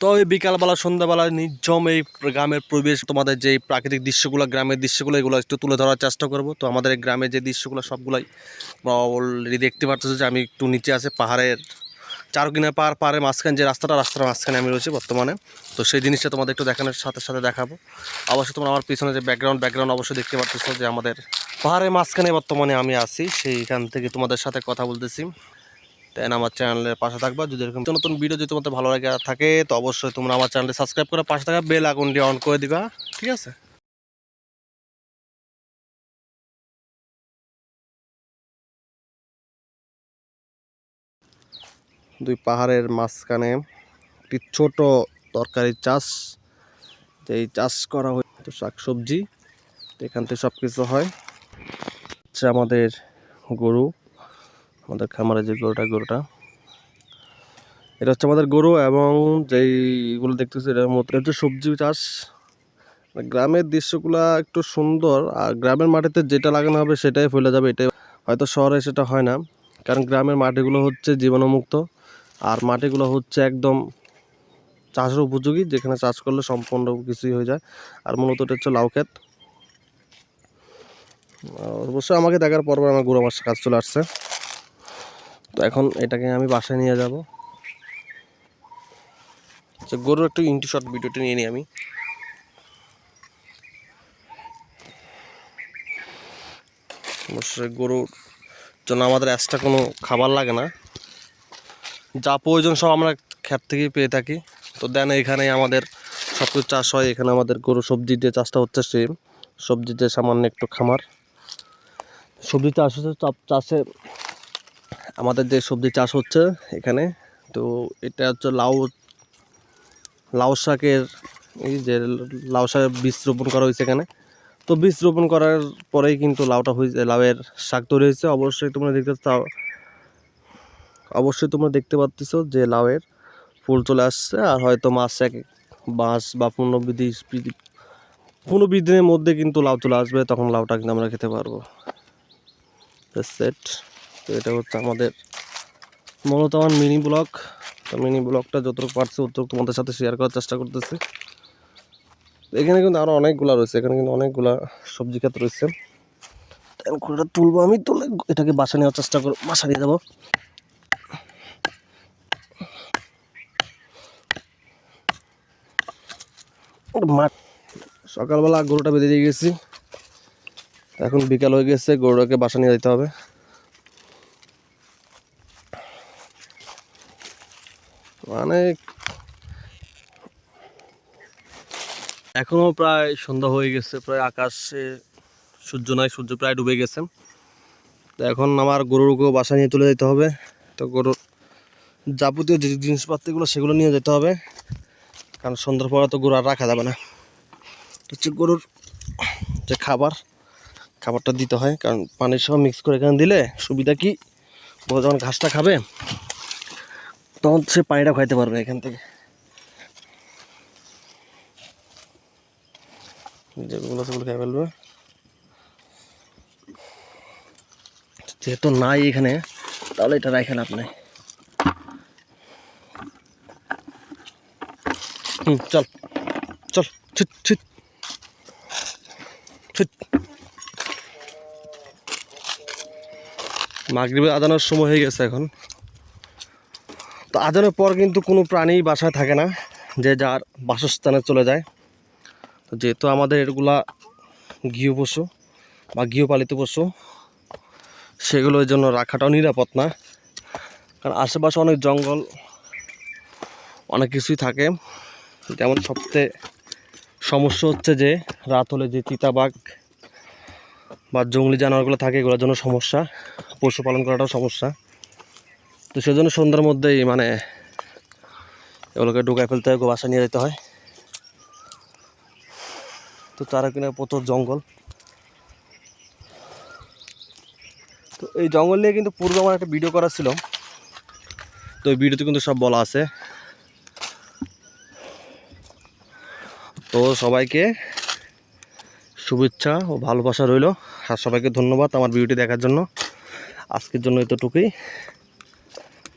তো এই বিকালবেলা, সন্ধ্যাবেলা নির্জম এই গ্রামের পরিবেশ, তোমাদের যে প্রাকৃতিক দৃশ্যগুলো, গ্রামের দৃশ্যগুলো, এগুলো একটু তুলে ধরার চেষ্টা করব। তো আমাদের গ্রামের যে দৃশ্যগুলো, সবগুলাই অলরেডি দেখতে পাচ্ছ যে আমি একটু নিচে আছে পাহাড়ের চার কিনার পার পাড়ের মাঝখানে যে রাস্তাটা, রাস্তার মাঝখানে আমি রয়েছি বর্তমানে। তো সেই জিনিসটা তোমাদের একটু দেখানোর সাথে সাথে দেখাবো। অবশ্যই তোমরা আমার পিছনে যে ব্যাকগ্রাউন্ড ব্যাকগ্রাউন্ড অবশ্যই দেখতে পাচ্ছ যে আমাদের পাহাড়ের মাঝখানে বর্তমানে আমি আছি। সেইখান থেকে তোমাদের সাথে কথা বলতেছি। দেন আমার চ্যানেলের পাশে থাকবা। যদি এরকম নতুন ভিডিও যদি তোমাদের ভালো লাগে থাকে, তো অবশ্যই তোমরা আমার চ্যানেলটি সাবস্ক্রাইব করে পাশে থাকা বেল আইকনটি অন করে দিবা। ঠিক আছে? দুই পাহাড়ের মাঝখানে একটি ছোট তরকারি চাষ। এই চাষ করা হয় তো শাকসবজি। এখান থেকে সব কিছু হয়। হচ্ছে আমাদের গরু। আমাদের খামারে যে গরুটা গরুটা। এটা হচ্ছে আমাদের গরু এবং যেইগুলো দেখতেছি এটা হচ্ছে সবজি চাষ। গ্রামের দৃশ্যগুলা একটু সুন্দর, আর গ্রামের মাটিতে যেটা লাগানো হবে সেটাই ফেলে যাবে, এটাই। হয়তো শহরে সেটা হয় না, কারণ গ্রামের মাটিগুলো হচ্ছে জীবাণুমুক্ত, আর মাটিগুলো হচ্ছে একদম চাষের উপযোগী, যেখানে চাষ করলে সম্পূর্ণ কিছুই হয়ে যায়। আর মূলত এটা হচ্ছে লাউ ক্ষেত। অবশ্যই আমাকে দেখার পর আমার গরু আমার কাজ চলে আসছে। তো এখন এটাকে আমি বাসায় নিয়ে যাব। আচ্ছা গরুর একটু ইন্টি শর্ট ভিডিওটি নিয়ে নিই আমি। অবশ্যই গরুর জন্য আমাদের এক্সট্রা কোনো খাবার লাগে না। যা প্রয়োজন সব আমরা ক্ষেত থেকেই পেয়ে থাকি। তো দেন এখানে আমাদের সব কিছু চাষ হয়। এখানে আমাদের গরু সবজি যে চাষটা হচ্ছে সেম সবজিতে সামান্য একটু খামার। সবজি চাষ হচ্ছে, চাষে আমাদের যে সবজি চাষ হচ্ছে এখানে, তো এটা হচ্ছে লাউ লাউ শাকের, এই যে লাউ শাকের বীজ রোপণ করা হয়েছে এখানে। তো বীজ রোপণ করার পরেই কিন্তু লাউটা হয়েছে লাউয়ের শাক তৈরি হয়েছে। অবশ্যই তোমরা দেখতে অবশ্যই তোমরা দেখতে পাচ্ছ যে লাউয়ের ফুল চলে আসছে, আর হয়তো মাস এক বাঁশ বা পনেরো বিশ পনেরো বিশ দিনের মধ্যে কিন্তু লাউ চলে আসবে, তখন লাউটা কিন্তু আমরা খেতে পারব। সেট তো এটা হচ্ছে আমাদের মূলত আমার মিনি ব্লগ। তো মিনি ব্লগটা যতটুকু পারছি ততটুকু তোমাদের সাথে শেয়ার করার চেষ্টা করতেছি। এখানে কিন্তু আরও অনেকগুলা রয়েছে। এখানে কিন্তু অনেকগুলা সবজি ক্ষেত রয়েছে। ঘোড়াটা তুলবো আমি, তুলে এটাকে বাসা নেওয়ার চেষ্টা করব বাসা নিয়ে যাব। মাঠ, সকালবেলা গরুটা বেঁধে দিয়ে গেছি। এখন বিকাল হয়ে গেছে, গরুটাকে বাসা নিয়ে যেতে হবে। মানে এখনও প্রায় সন্ধ্যা হয়ে গেছে, প্রায় আকাশে সূর্য নাই, সূর্য প্রায় ডুবে গেছে। তো এখন আমার গরুকেও বাসা নিয়ে চলে যেতে হবে। তো গরুর যাবতীয় যে জিনিসপত্রগুলো সেগুলো নিয়ে যেতে হবে। কারণ সন্ধ্যার পরে তো গরু আর রাখা যাবে না। হচ্ছে গরুর যে খাবার, খাবারটা দিতে হয়। কারণ পানির সহ মিক্স করে এখানে দিলে সুবিধা কি? গরু যখন ঘাসটা খাবে তখন সে পানিটা খাইতে পারবে এখান থেকে। যেগুলো সেগুলো খেয়ে ফেলবে। যেহেতু নাই এখানে, তাহলে এটা রাখেন আপনি হুম, চল চল, ছিট ছিট। ছিট। মাগরিবের আদানোর সময় হয়ে গেছে এখন। তো আদানের পর কিন্তু কোনো প্রাণী বাসায় থাকে না, যে যার বাসস্থানে চলে যায়। তো যেহেতু আমাদের এগুলা গৃহ পশু বা গৃহপালিত পশু সেগুলোর জন্য রাখাটাও নিরাপদ না। কারণ আশেপাশে অনেক জঙ্গল, অনেক কিছুই থাকে। যেমন সবচেয়ে সমস্যা হচ্ছে যে রাত হলে যে চিতাবাঘ বা জঙ্গলি জানোয়ারগুলো থাকে, এগুলোর জন্য সমস্যা। পশুপালন করাটাও সমস্যা। তো সেজন্য সন্ধ্যার মধ্যেই মানে এগুলোকে ঢুকায় ফেলতে হয় বাসা নিয়ে যেতে হয়। তো তারা কিনা প্রচুর জঙ্গল। তো এই জঙ্গল নিয়ে কিন্তু পূর্বে আমার একটা ভিডিও করা ছিল। তো ওই ভিডিওতে কিন্তু সব বলা আছে। তো সবাইকে শুভেচ্ছা ও ভালোবাসা রইল। আর সবাইকে ধন্যবাদ আমার ভিডিওটি দেখার জন্য। আজকের জন্য এতটুকুই।